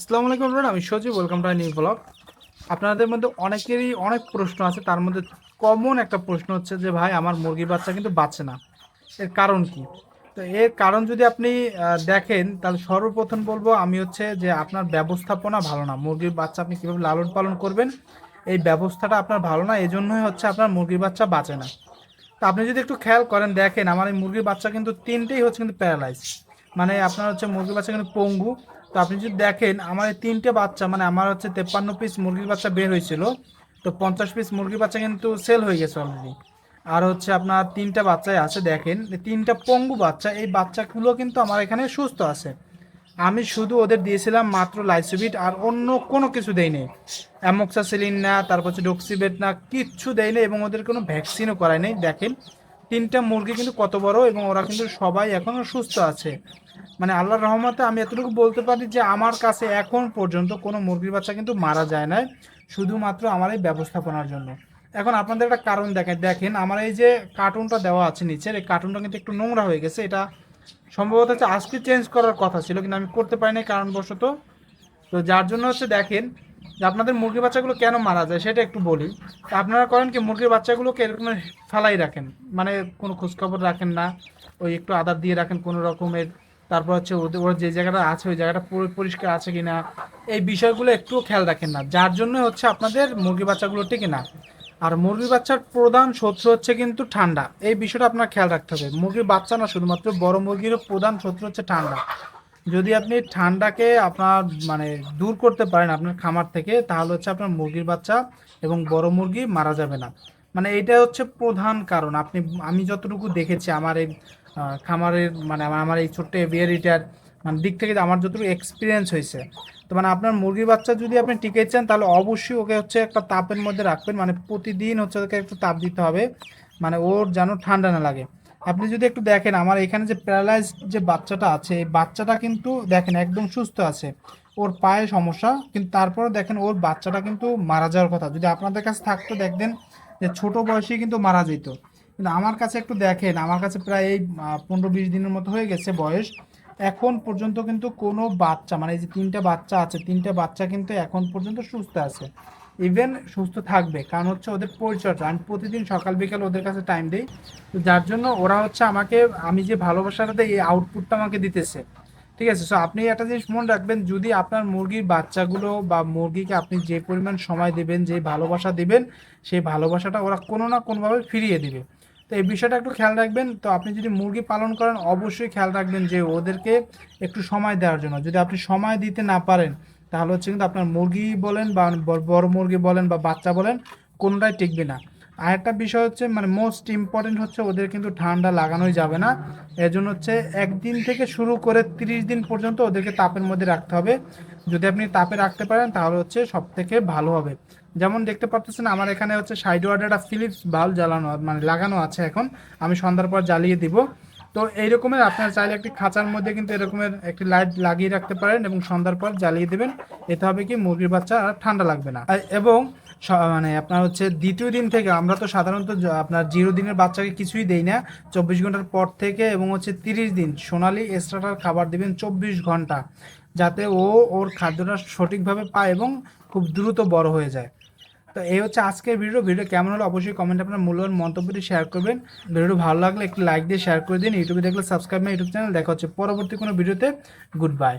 আসসালামু আলাইকুম বলুন আমি Sajib welcome to new blog আপনাদের মধ্যে অনেকেরই অনেক প্রশ্ন আছে, তার মধ্যে কমন একটা প্রশ্ন হচ্ছে যে, ভাই, আমার মুরগির বাচ্চা কিন্তু বাঁচে না। এর কারণ কি? তো এর কারণ যদি আপনি দেখেন, তাহলে সর্বপ্রথম বলব আমি হচ্ছে যে, আপনার ব্যবস্থাপনা ভালো না। মুরগির বাচ্চা আপনি কীভাবে লালন পালন করবেন, এই ব্যবস্থাটা আপনার ভালো না এই জন্যই হচ্ছে আপনার মুরগির বাচ্চা বাঁচে না। তা আপনি যদি একটু খেয়াল করেন, দেখেন, আমার এই মুরগির বাচ্চা কিন্তু তিনটেই হচ্ছে কিন্তু প্যারালাইজ মানে আপনার হচ্ছে মুরগির বাচ্চা কিন্তু পঙ্গু তো আপনি যদি দেখেন, আমার তিনটে বাচ্চা মানে আমার হচ্ছে তেপ্পান্ন পিস মুরগির বাচ্চা বের হয়েছিল, তো পঞ্চাশ পিস মুরগির বাচ্চা কিন্তু সেল হয়ে গেছে অলরেডি আর হচ্ছে আপনার তিনটা বাচ্চাই আছে, দেখেন তিনটা পঙ্গু বাচ্চা, এই বাচ্চাগুলো কিন্তু আমার এখানে সুস্থ আছে। আমি শুধু ওদের দিয়েছিলাম মাত্র লাইসোবিট আর অন্য কোনো কিছু দেয়নি অ্যামোক্সাসিলিন না, তারপর হচ্ছে ডক্সিবেট না, কিচ্ছু দেয়নি এবং ওদের কোনো ভ্যাকসিনও করায় নেই, দেখেন। তিনটা মুরগি কিন্তু কত বড় এবং ওরা কিন্তু সবাই এখনও সুস্থ আছে। মানে আল্লাহর রহমতে আমি এতটুকু বলতে পারি যে আমার কাছে এখন পর্যন্ত কোনো মুরগির বাচ্চা কিন্তু মারা যায় না শুধুমাত্র আমার এই ব্যবস্থাপনার জন্য। এখন আপনাদের একটা কারণ দেখেন দেখেন, আমার এই যে কার্টুনটা দেওয়া আছে নিচের, এই কার্টুনটা কিন্তু একটু নোংরা হয়ে গেছে। এটা সম্ভবত হচ্ছে আজকে চেঞ্জ করার কথা ছিল, কিন্তু আমি করতে পারিনি কারণবশত। তো যার জন্য হচ্ছে দেখেন যে আপনাদের মুরগির বাচ্চাগুলো কেন মারা যায় সেটা একটু বলি। আপনারা করেন কি, মুরগির বাচ্চাগুলোকে এরকম ফেলাই রাখেন। মানে কোনো খোঁজখবর রাখেন না, ওই একটু আদার দিয়ে রাখেন কোনো রকমের। তারপর হচ্ছে ওদের ওর যে জায়গাটা আছে, ওই জায়গাটা পুরো পরিষ্কার আছে কি না এই বিষয়গুলো একটুও খেয়াল রাখেন না। যার জন্য হচ্ছে আপনাদের মুরগি বাচ্চাগুলো টিকে না। আর মুরগির বাচ্চার প্রধান শত্রু হচ্ছে কিন্তু ঠান্ডা। এই বিষয়টা আপনার খেয়াল রাখতে হবে। মুরগির বাচ্চা না শুধুমাত্র বড় মুরগিরও প্রধান শত্রু হচ্ছে ঠান্ডা। যদি আপনি ঠান্ডাকে আপনার মানে দূর করতে পারেন আপনার খামার থেকে, তাহলে হচ্ছে আপনার মুরগির বাচ্চা এবং বড় মুরগি মারা যাবে না। মানে এইটা হচ্ছে প্রধান কারণ। আপনি, আমি যতটুকু দেখেছি আমার এই খামারের মানে আমার এই ছোট্ট এভিয়ারিটার মানে দিক থেকে আমার যতটুকু এক্সপিরিয়েন্স হয়েছে, তো মানে আপনার মুরগির বাচ্চা যদি আপনি টিকে চান, তাহলে অবশ্যই ওকে হচ্ছে একটা তাপের মধ্যে রাখবেন। মানে প্রতিদিন হচ্ছে ওকে একটু তাপ দিতে হবে। মানে ওর যেন ঠান্ডা না লাগে। আপনি যদি একটু দেখেন, আমার এখানে যে প্যারালাইজ যে বাচ্চাটা আছে, এই বাচ্চাটা কিন্তু দেখেন একদম সুস্থ আছে। ওর পায়ে সমস্যা, কিন্তু তারপরে দেখেন ওর বাচ্চাটা কিন্তু মারা যাওয়ার কথা। যদি আপনাদের কাছে থাকতো দেখবেন যে ছোট বয়সে কিন্তু মারা যেত। কিন্তু আমার কাছে একটু দেখেন, আমার কাছে প্রায় এই পনেরো বিশ দিনের মতো হয়ে গেছে বয়স। এখন পর্যন্ত কিন্তু কোনো বাচ্চা মানে এই যে তিনটা বাচ্চা আছে, তিনটা বাচ্চা কিন্তু এখন পর্যন্ত সুস্থ আছে। ইভেন সুস্থ থাকবে, কারণ হচ্ছে ওদের পরিচর্যা। আমি প্রতিদিন সকাল, বিকাল ওদের কাছে টাইম দিই। তো যার জন্য ওরা হচ্ছে আমাকে, আমি যে ভালোবাসাটা দিই, এই আউটপুটটা আমাকে দিতেছে। ঠিক আছে? সো আপনি একটা জিনিস মনে রাখবেন, যদি আপনার মুরগির বাচ্চাগুলো বা মুরগিকে আপনি যে পরিমাণ সময় দেবেন, যে ভালোবাসা দিবেন, সেই ভালোবাসাটা ওরা কোনো না কোনোভাবে ফিরিয়ে দিবে। তো এই বিষয়টা একটু খেয়াল রাখবেন। তো আপনি যদি মুরগি পালন করেন, অবশ্যই খেয়াল রাখবেন যে ওদেরকে একটু সময় দেওয়ার জন্য। যদি আপনি সময় দিতে না পারেন তাহলে হচ্ছে কিন্তু আপনার মুরগি বলেন বা বড়- মুরগি বলেন বা বাচ্চা বলেন, কোনোটাই টিকবে না। আর একটা বিষয় হচ্ছে মানে মোস্ট ইম্পর্টেন্ট হচ্ছে ওদের কিন্তু ঠান্ডা লাগানোই যাবে না। এর জন্য হচ্ছে একদিন থেকে শুরু করে তিরিশ দিন পর্যন্ত ওদেরকে তাপের মধ্যে রাখতে হবে। যদি আপনি তাপে রাখতে পারেন, তাহলে হচ্ছে সব থেকে ভালো হবে। যেমন দেখতে পাচ্ছেন আমার এখানে হচ্ছে সাইড ওয়ার্ডে একটা ফিলিপস বাল্ব জ্বালানো মানে লাগানো আছে এখন। আমি সন্ধ্যার পর জ্বালিয়ে দিব। তো এই রকমের আপনার চাইলে একটি খাঁচার মধ্যে কিন্তু এরকমের একটি লাইট লাগিয়ে রাখতে পারেন এবং সন্ধ্যার পর জ্বালিয়ে দেবেন। এতে হবে কি মুরগির বাচ্চা আর ঠান্ডা লাগবে না। এবং মানে আপনার হচ্ছে দ্বিতীয় দিন থেকে আমরা তো সাধারণত আপনার জিরো দিনের বাচ্চাকে কিছুই দেই না। চব্বিশ ঘণ্টার পর থেকে এবং হচ্ছে তিরিশ দিন সোনালি এক্সট্রাটার খাবার দিবেন চব্বিশ ঘণ্টা। যাতে ও ওর খাদ্যটা সঠিকভাবে পায় এবং খুব দ্রুত বড় হয়ে যায়। তো এই হচ্ছে আজকের ভিডিও ভিডিও কেমন হলো অবশ্যই কমেন্ট আপনার মূল্যবান মন্তব্যটি শেয়ার করবেন। ভিডিওটি ভালো লাগলে একটি লাইক দিয়ে শেয়ার করে দিন। ইউটিউবে দেখলে সাবস্ক্রাইব না ইউটিউব চ্যানেল দেখা হচ্ছে পরবর্তী কোনো ভিডিওতে গুড বাই